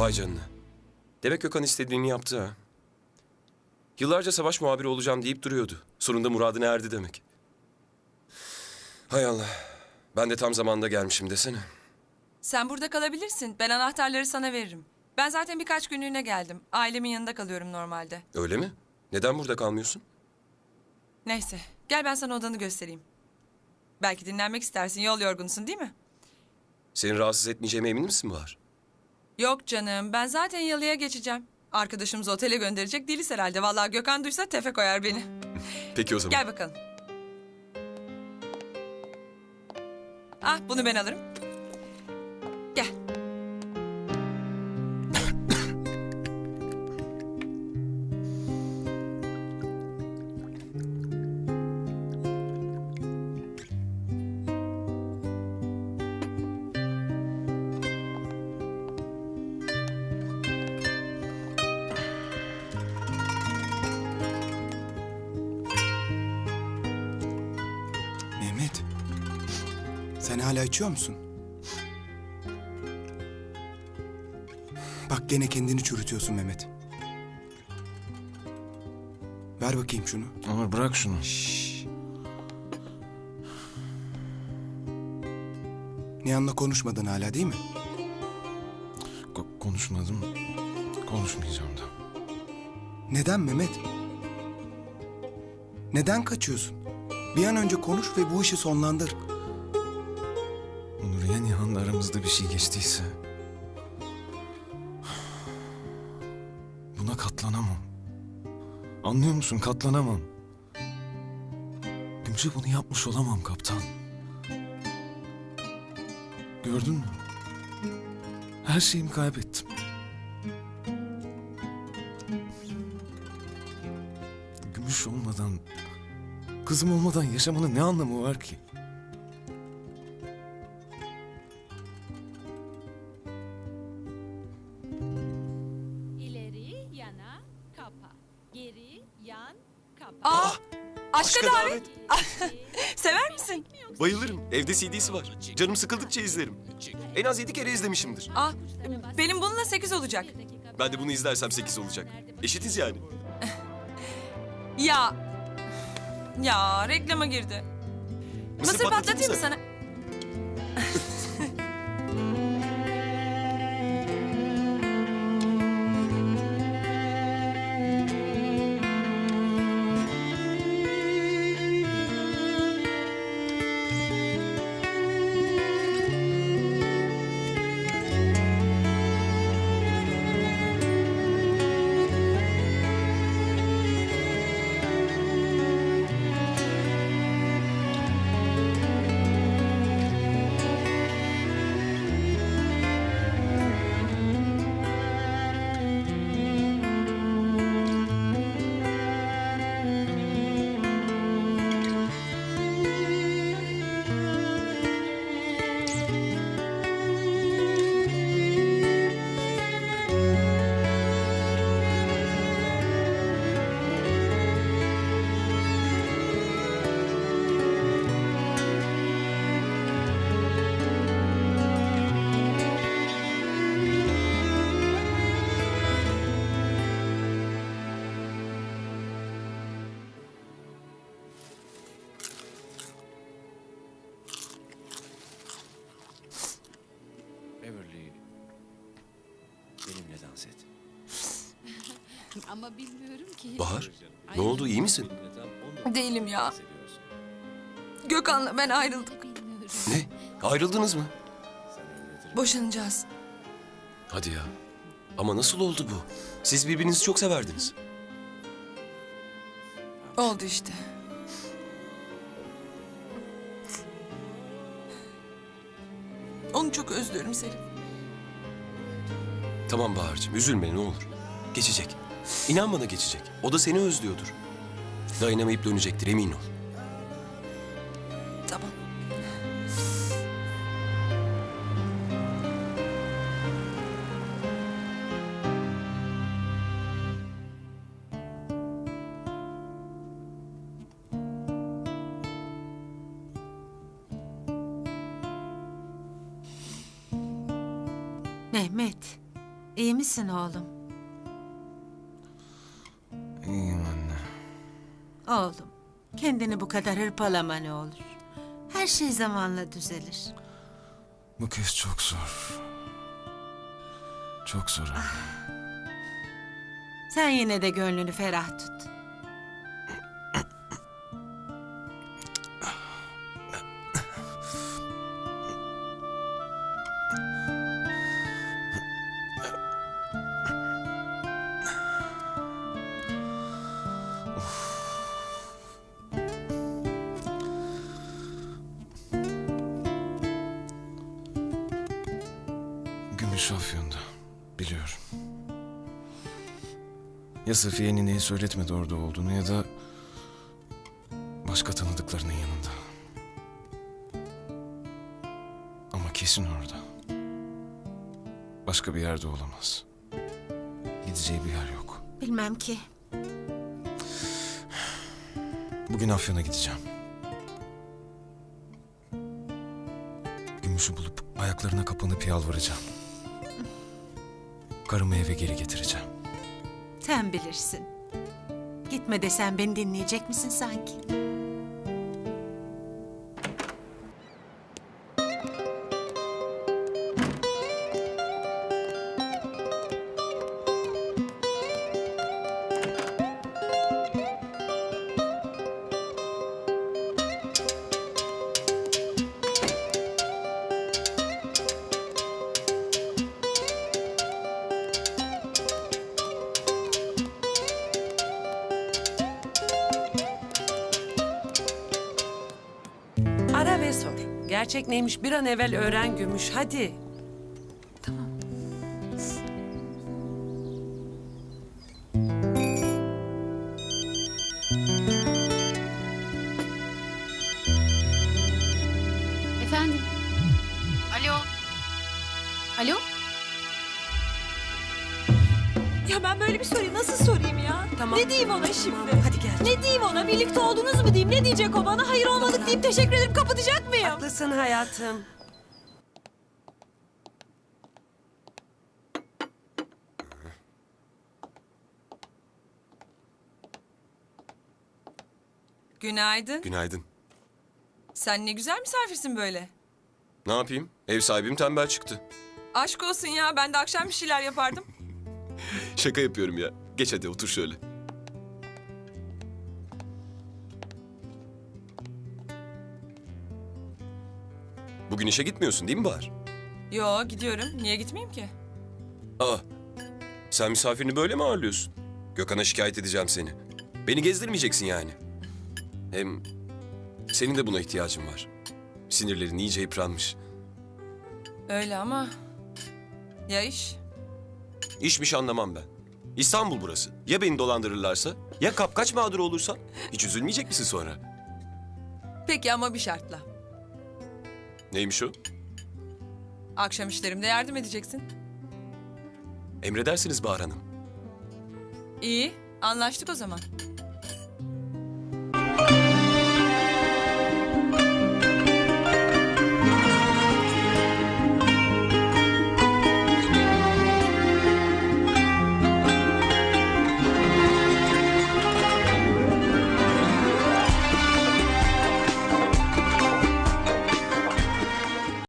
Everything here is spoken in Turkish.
Vay canına. Demek Gökhan istediğini yaptı ha. Yıllarca savaş muhabiri olacağım deyip duruyordu. Sonunda muradına erdi demek. Hay Allah. Ben de tam zamanında gelmişim desene. Sen burada kalabilirsin. Ben anahtarları sana veririm. Ben zaten birkaç günlüğüne geldim. Ailemin yanında kalıyorum normalde. Öyle mi? Neden burada kalmıyorsun? Neyse. Gel ben sana odanı göstereyim. Belki dinlenmek istersin. Yol yorgunsun değil mi? Seni rahatsız etmeyeceğime emin misin Bahar? Yok canım. Ben zaten yalıya geçeceğim. Arkadaşımızı otele gönderecek değiliz herhalde. Vallahi Gökhan duysa tefe koyar beni. Peki o zaman. Gel bakalım. Ah bunu ben alırım. Sen hala içiyor musun? Bak gene kendini çürütüyorsun Mehmet. Ver bakayım şunu. Ömer bırak şunu. Nihan'la konuşmadın hala değil mi? Ko- konuşmadım. Konuşmayacağım da. Neden Mehmet? Neden kaçıyorsun? Bir an önce konuş ve bu işi sonlandır. Ya Nihan'la aramızda bir şey geçtiyse... Buna katlanamam. Anlıyor musun? Katlanamam. Gümüş'e bunu yapmış olamam kaptan. Gördün mü? Her şeyimi kaybettim. Gümüş olmadan, kızım olmadan yaşamanın ne anlamı var ki? Aşka aşka davet. Sever misin? Bayılırım. Evde CD'si var. Canım sıkıldıkça izlerim. En az yedi kere izlemişimdir. Ah, benim bununla sekiz olacak. Ben de bunu izlersem sekiz olacak. Eşitiz yani. Ya. Ya reklama girdi. Mısır, patlatayım patlatayım mı sana? Benimle dans et. Ama bilmiyorum ki. Bahar, ne oldu iyi misin? Değilim ya. Gökhan'la ben ayrıldık. Bilmiyorum. Ne? Ayrıldınız mı? Boşanacağız. Hadi ya. Ama nasıl oldu bu? Siz birbirinizi çok severdiniz. Oldu işte. Onu çok özlüyorum Selim. Tamam Bahar'cığım üzülme ne olur. Geçecek. İnan bana geçecek. O da seni özlüyordur. Dayanamayıp dönecektir emin ol. Tamam. Mehmet, İyi misin oğlum? İyiyim anne. Oğlum, kendini bu kadar hırpalama ne olur. Her şey zamanla düzelir. Bu kez çok zor. Çok zor anne. Sen yine de gönlünü ferah tut. Gümüş Afyon'da. Biliyorum. Ya Safiye nineye söyletmedi orada olduğunu ya da... ...başka tanıdıklarının yanında. Ama kesin orada. Başka bir yerde olamaz. Gideceği bir yer yok. Bilmem ki. Bugün Afyon'a gideceğim. Gümüşü bulup ayaklarına kapanıp yalvaracağım. Karımı eve geri getireceğim. Sen bilirsin. Gitme desen beni dinleyecek misin sanki? Gerçek neymiş bir an evvel öğren Gümüş. Hadi. Ya ben böyle bir soruyu nasıl sorayım ya? Tamam. Ne diyeyim ona şimdi? Tamam, hadi gel. Ne diyeyim ona? Birlikte oldunuz mu diyeyim? Ne diyecek o bana? Hayır olmadık deyip teşekkür ederim kapatacak mıyım? Haklısın hayatım. Günaydın. Günaydın. Sen ne güzel misafirsin böyle. Ne yapayım? Ev sahibim tembel çıktı. Aşk olsun ya ben de akşam bir şeyler yapardım. Şaka yapıyorum ya. Geç hadi otur şöyle. Bugün işe gitmiyorsun değil mi Bahar? Yo gidiyorum. Niye gitmeyeyim ki? Aa, sen misafirini böyle mi ağırlıyorsun? Gökhan'a şikayet edeceğim seni. Beni gezdirmeyeceksin yani. Hem senin de buna ihtiyacın var. Sinirlerin iyice yıpranmış. Öyle ama... Ya iş? İşmiş anlamam ben. İstanbul burası. Ya beni dolandırırlarsa, ya kapkaç mağduru olursan hiç üzülmeyecek misin sonra? Peki ama bir şartla. Neymiş o? Akşam işlerimde yardım edeceksin. Emredersiniz Bahar Hanım. İyi, anlaştık o zaman.